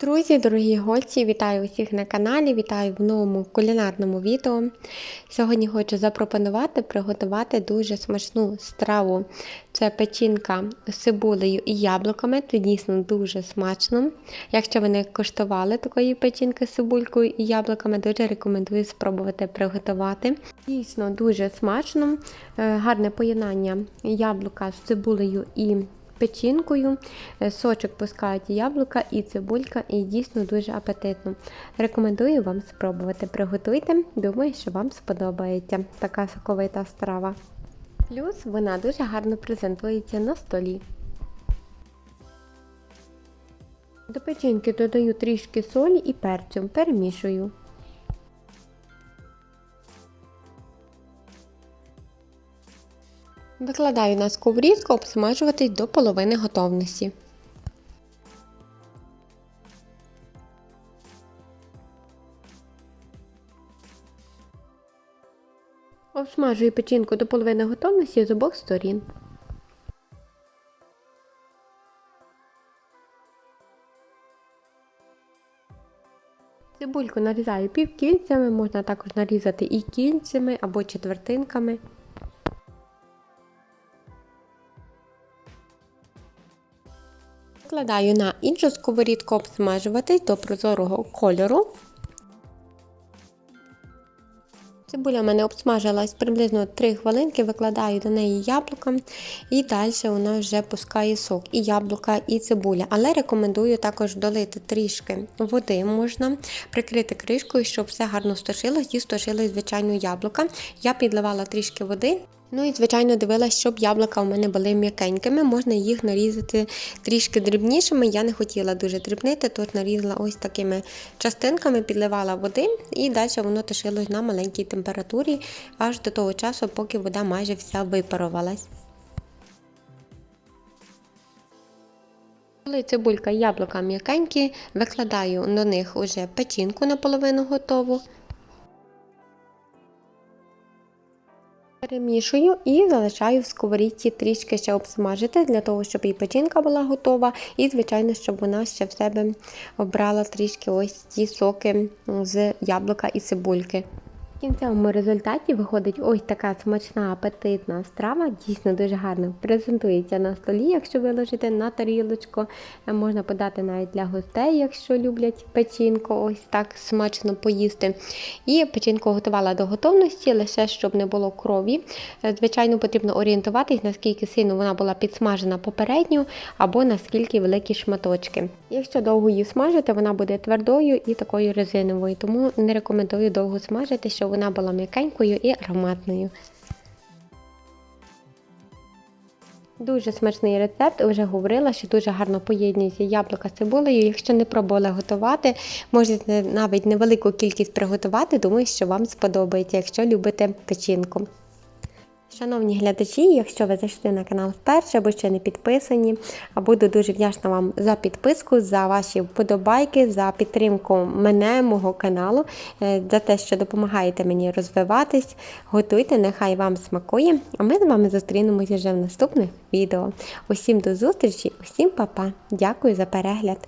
Друзі, дорогі гості, вітаю усіх на каналі, вітаю в новому кулінарному відео. Сьогодні хочу запропонувати приготувати дуже смачну страву. Це печінка з цибулею і яблуками. Це дійсно дуже смачно. Якщо ви не коштували такої печінки з цибулькою і яблуками, дуже рекомендую спробувати приготувати. Дійсно дуже смачно, Е, гарне поєднання яблука з цибулею і печінкою, е, сочок пускають яблука і цибулька, і дійсно дуже апетитно. Рекомендую вам спробувати. Приготуйте, думаю, що вам сподобається така соковита страва. Плюс вона дуже гарно презентується на столі. До печінки додаю трішки солі і перцю, перемішую. Викладаю на сковорідку обсмажуватись до половини готовності. Обсмажую печінку до половини готовності з обох сторін. Цибульку нарізаю півкільцями, можна також нарізати і кільцями або четвертинками. Викладаю на іншу сковорідку обсмажуватись до прозорого кольору. Цибуля в мене обсмажилась приблизно 3 хвилинки, викладаю до неї яблука і далі вона вже пускає сок і яблука, і цибуля. Але рекомендую також долити трішки води, можна прикрити кришкою, щоб все гарно стошилось і стошилось, звичайно, яблука. Я підливала трішки води. Ну і, звичайно, дивилась, щоб яблука у мене були м'якенькими, можна їх нарізати трішки дрібнішими. Я не хотіла дуже дрібнити, тож нарізала ось такими частинками, підливала води і далі воно тушилось на маленькій температурі аж до того часу, поки вода майже вся випарувалась. Коли цибулька і яблука м'якенькі, викладаю до них уже печінку наполовину готову. Перемішую і залишаю в сковорідці трішки ще обсмажити, для того, щоб і печінка була готова, і, звичайно, щоб вона ще в себе обрала трішки ось ці соки з яблука і цибульки. Кінцевому результаті виходить ось така смачна апетитна страва, дійсно дуже гарно презентується на столі, якщо виложити на тарілочку. Можна подати навіть для гостей, якщо люблять печінку, ось так смачно поїсти. І печінку готувала до готовності, лише щоб не було крові. Звичайно, потрібно орієнтуватись, наскільки сильно вона була підсмажена попередньо, або наскільки великі шматочки. Якщо довго її смажити, вона буде твердою і такою резиновою, тому не рекомендую довго смажити, щоб вона була м'якенькою і ароматною. Дуже смачний рецепт, вже говорила, що дуже гарно поєднується яблука з цибулею. Якщо не пробували готувати, можете навіть невелику кількість приготувати, думаю, що вам сподобається, якщо любите печінку. Шановні глядачі, якщо ви зайшли на канал вперше або ще не підписані, буду дуже вдячна вам за підписку, за ваші вподобайки, за підтримку мене, мого каналу, е, за те, що допомагаєте мені розвиватись. Готуйте, нехай вам смакує. А ми з вами зустрінемося вже в наступних відео. Усім до зустрічі, усім па-па. Дякую за перегляд!